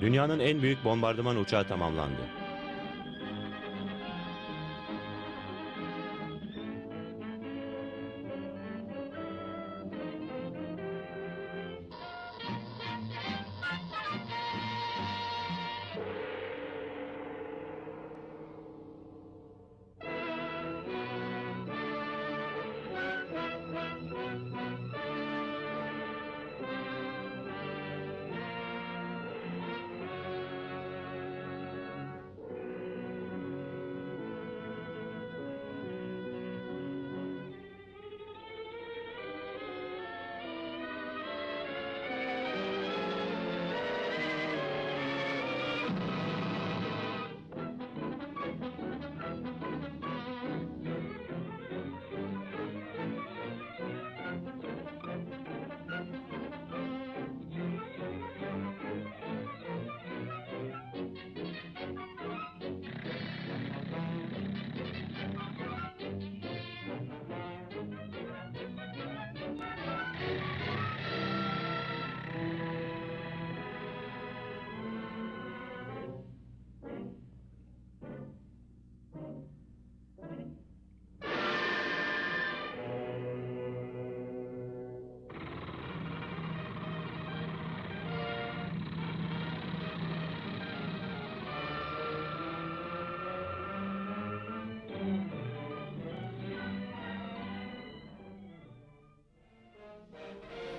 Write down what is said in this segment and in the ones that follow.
Dünyanın en büyük bombardıman uçağı tamamlandı.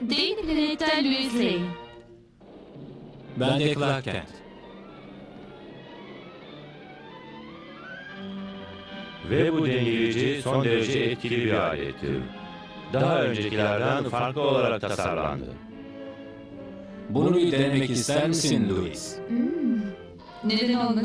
Daily Planet'ten Louis Lane. Ben de Clark Kent. Ve bu dengeleyici son derece etkili bir alettir. Daha öncekilerden farklı olarak tasarlandı. Bunu bir denemek ister misin Louis? Neden olmasın?